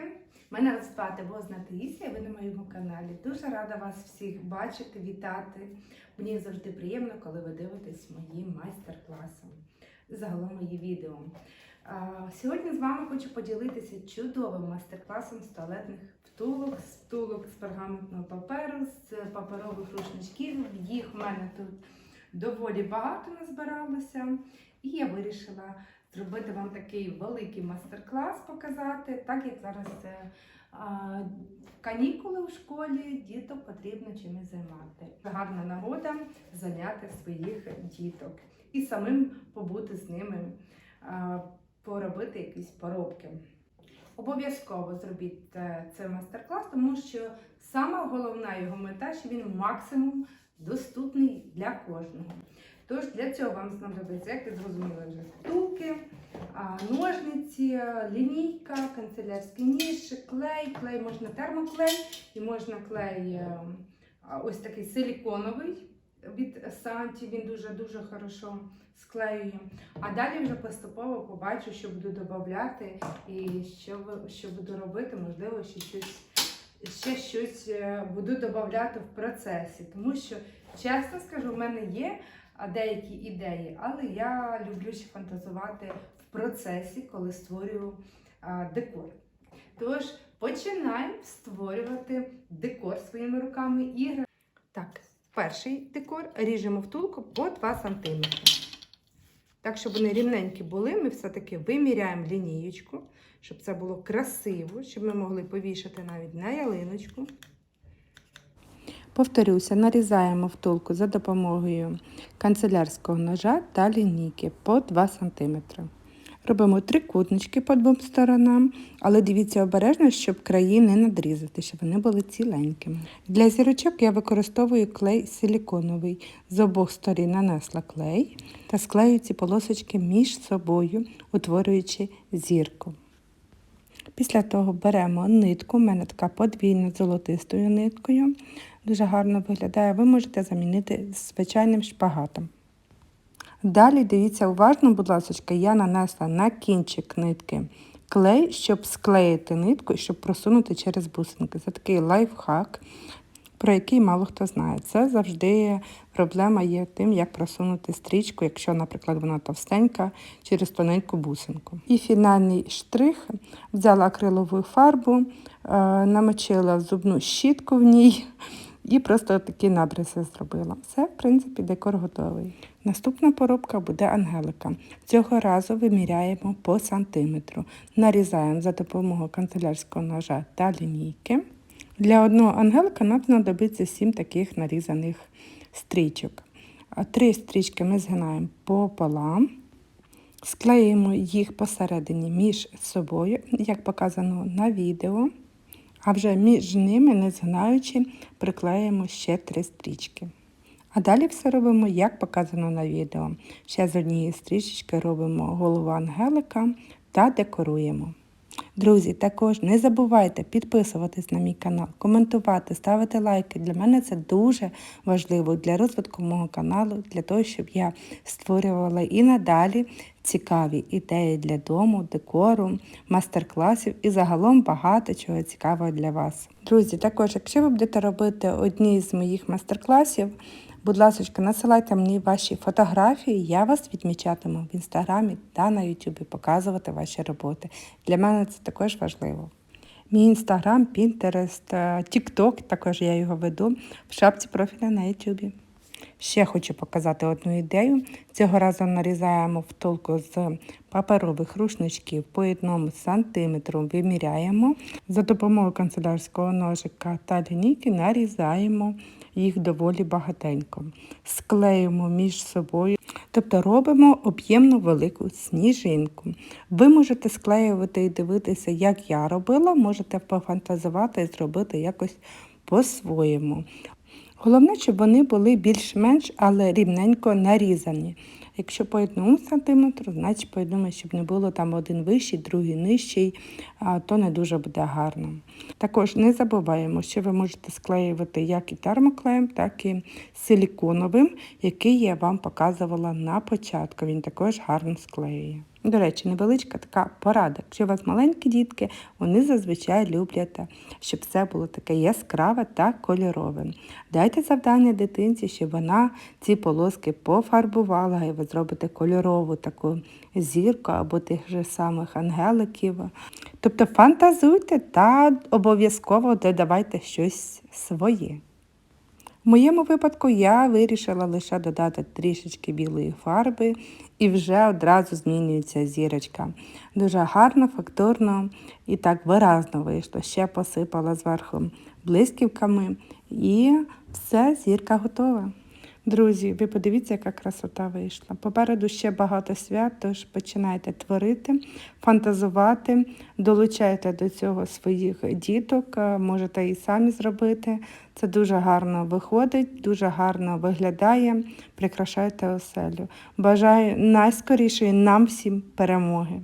дівчатки! Мене звати Возна Таїсія, ви на моєму каналі. Дуже рада вас всіх бачити, вітати. Мені завжди приємно, коли ви дивитесь мої майстер-класи, загалом мої відео. Сьогодні з вами хочу поділитися чудовим майстер-класом з туалетних втулок, з втулок з пергаментного паперу, з паперових рушничків. Їх в мене тут доволі багато назбиралося. І я вирішила зробити вам такий великий майстер-клас, показати, так як зараз це канікули у школі, діток потрібно чимось займати. Гарна нагода зайняти своїх діток і самим побути з ними, поробити якісь поробки. Обов'язково зробіть е, цей майстер-клас, тому що саме головна його мета, що він максимум доступний для кожного. Тож для цього вам знадобиться, як ви зрозуміли, вже ножниці, лінійка, канцелярський ніж, клей, клей можна термоклей і можна клей е, ось такий силіконовий від Санті, він дуже-дуже хорошо склеює. А далі вже поступово побачу, що буду додати і що, що буду робити, можливо, ще щось, ще щось е, буду додати в процесі. Тому що, чесно скажу, в мене є деякі ідеї, але я люблю ще фантазувати процесі, коли створюю декор. Тож починаємо створювати декор своїми руками ігри. Так, перший декор ріжемо втулку по 2 см. Так, щоб вони рівненькі були, ми все-таки виміряємо лінієчку, щоб це було красиво, щоб ми могли повішати навіть на ялиночку. Повторюся, нарізаємо втулку за допомогою канцелярського ножа та лінійки по 2 см. Робимо трикутнички по двом сторонам, але дивіться обережно, щоб краї не надрізати, щоб вони були ціленькими. Для зірочок я використовую клей силіконовий. З обох сторін нанесла клей та склею ці полосочки між собою, утворюючи зірку. Після того беремо нитку, у мене така подвійна золотистою ниткою. Дуже гарно виглядає. Ви можете замінити звичайним шпагатом. Далі дивіться уважно, будь ласка, я нанесла на кінчик нитки клей, щоб склеїти нитку і щоб просунути через бусинки. Це такий лайфхак, про який мало хто знає. Це завжди проблема є тим, як просунути стрічку, якщо, наприклад, вона товстенька, через тоненьку бусинку. І фінальний штрих взяла акрилову фарбу, е, намочила зубну щітку в ній. І просто такі набриси зробила. Все, в принципі, декор готовий. Наступна поробка буде ангелика. Цього разу виміряємо по сантиметру. Нарізаємо за допомогою канцелярського ножа та лінійки. Для одного ангелика нам знадобиться 7 таких нарізаних стрічок. Три стрічки ми згинаємо пополам. Склеїмо їх посередині між собою, як показано на відео. А вже між ними, не згинаючи, приклеїмо ще три стрічки. А далі все робимо, як показано на відео. Ще з однієї стрічечки робимо голову ангелика та декоруємо. Друзі, також не забувайте підписуватись на мій канал, коментувати, ставити лайки. Для мене це дуже важливо для розвитку мого каналу, для того, щоб я створювала і надалі цікаві ідеї для дому, декору, мастер-класів і загалом багато чого цікавого для вас. Друзі, також, якщо ви будете робити одні з моїх майстер-класів, Будь ласка, насилайте мені ваші фотографії, я вас відмічатиму в інстаграмі та на ютубі, показувати ваші роботи. Для мене це також важливо. Мій інстаграм, Пінтерест, Тікток, також я його веду в шапці профіля на ютубі. Ще хочу показати одну ідею. Цього разу нарізаємо втулку з паперових рушничків по одному сантиметру виміряємо. За допомогою канцелярського ножика та лінійки нарізаємо їх доволі багатенько. Склеїмо між собою, тобто робимо об'ємну велику сніжинку. Ви можете склеювати і дивитися, як я робила, можете пофантазувати і зробити якось по-своєму. Головне, щоб вони були більш-менш, але рівненько нарізані. Якщо по одному сантиметру, значить по одному, щоб не було там один вищий, другий нижчий, то не дуже буде гарно. Також не забуваємо, що ви можете склеювати як і термоклеєм, так і силіконовим, який я вам показувала на початку. Він також гарно склеює. До речі, невеличка така порада. Якщо у вас маленькі дітки, вони зазвичай люблять, щоб все було таке яскраве та кольорове. Дайте завдання дитинці, щоб вона ці полоски пофарбувала, і ви зробите кольорову таку зірку або тих же самих ангеликів. Тобто фантазуйте та обов'язково додавайте щось своє. В моєму випадку я вирішила лише додати трішечки білої фарби і вже одразу змінюється зірочка. Дуже гарно, фактурно і так виразно вийшло. Ще посипала зверху блисківками і все, зірка готова. Друзі, ви подивіться, яка красота вийшла. Попереду ще багато свят, тож починайте творити, фантазувати, долучайте до цього своїх діток, е, можете і самі зробити. Це дуже гарно виходить, дуже гарно виглядає. Прикрашайте оселю. Бажаю найскорішої нам всім перемоги.